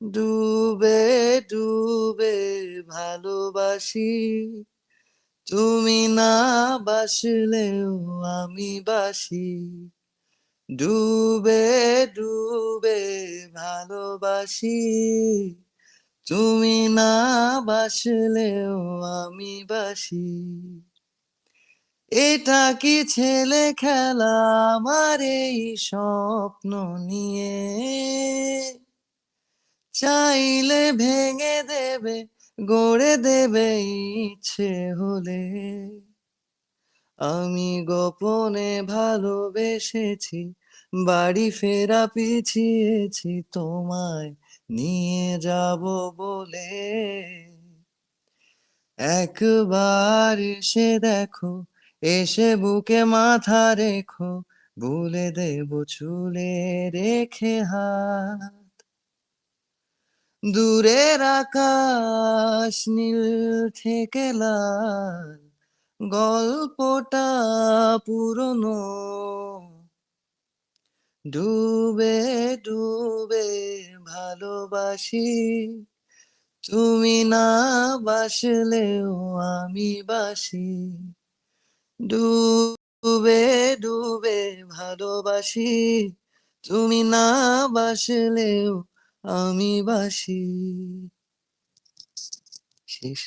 ডুবে ডুবে ভালোবাসি। তুমি না বাসলেও আমি বাসি। ডুবে ডুবে ভালোবাসি। তুমি না বাসলেও আমি বাসি। এটা কি ছেলে খেলা আমার এই স্বপ্ন নিয়ে? চাইলে ভেঙে দেবে, গড়ে দেবে ইচ্ছে হলে। আমি গোপনে ভালোবেসেছি, বাড়ি ফেরা পিছিয়েছি, তোমায় নিয়ে যাব বলে। একবার এসে দেখো, এসে বুকে মাথা রেখো, বলে দেব চুলে রেখে হাত। দূরের আকাশ নীল থেকে লাল, গল্পটা পুরনো। ডুবে ডুবে ভালোবাসি, তুমি না বাসলেও আমি বাসি। ডুবে ডুবে ভালোবাসি, তুমি না বাসলেও আমি বাসি। শেষ।